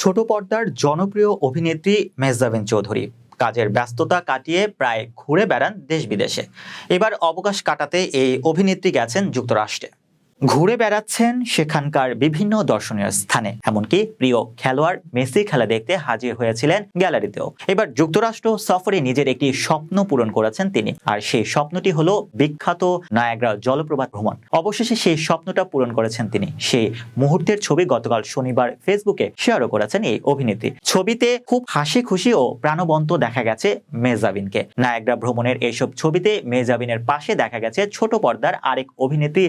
ছোট পর্দার জনপ্রিয় অভিনেত্রী মেজাবেন চৌধুরী। কাজের ব্যস্ততা কাটিয়ে প্রায় ঘুরে বেড়ান দেশ বিদেশে। এবার অবকাশ কাটাতে এই অভিনেত্রী গেছেন যুক্তরাষ্ট্রে। ঘুরে বেড়াচ্ছেন সেখানকার বিভিন্ন দর্শনীয় স্থানে। এমনকি প্রিয় খেলোয়াড় মেসি খেলা দেখতে হাজির হয়েছিলেন গ্যালারিতেও। এবার যুক্তরাষ্ট্র সফরে নিজের একটি স্বপ্ন পূরণ করেছেন তিনি। আর সেই স্বপ্নটি হলো বিখ্যাত নায়াগ্রা জলপ্রপাত ভ্রমণ। অবশেষে সেই স্বপ্নটা পূরণ করেছেন তিনি। সেই মুহূর্তের ছবি গতকাল শনিবার ফেসবুকে শেয়ারও করেছেন এই অভিনেত্রী। ছবিতে খুব হাসি খুশি ও প্রাণবন্ত দেখা গেছে মেজাবিনকে। নায়াগ্রা ভ্রমণের এইসব ছবিতে মেজাবিনের পাশে দেখা গেছে ছোট পর্দার আরেক অভিনেত্রী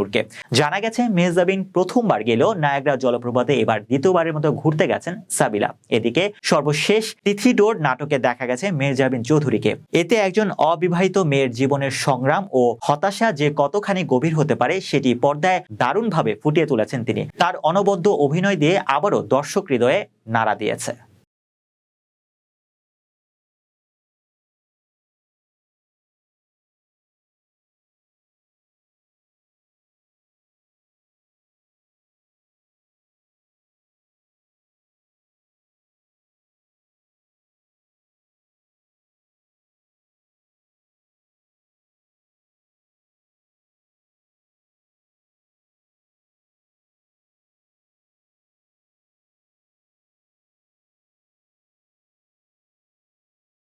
সাবিলানুরকে জানা গেছে মেজাবিন প্রথমবার গেলেও নায়াগ্রা জলপ্রপাতে এবার দ্বিতীয়বারের মতো ঘুরতে গেছেন সাবিলা। এদিকে সর্বশেষ তিথি ডোর নাটকে দেখা গেছে মেজাবিন চৌধুরীকে। এতে একজন অবিবাহিত মেয়ের জীবনের সংগ্রাম ও হতাশা যে কতখানি গভীর হতে পারে, সেটি পর্দায় দারুণভাবে ফুটিয়ে তুলেছেন তিনি। তার অনবদ্য অভিনয় দিয়ে আবারও দর্শক হৃদয়ে নাড়া দিয়েছে।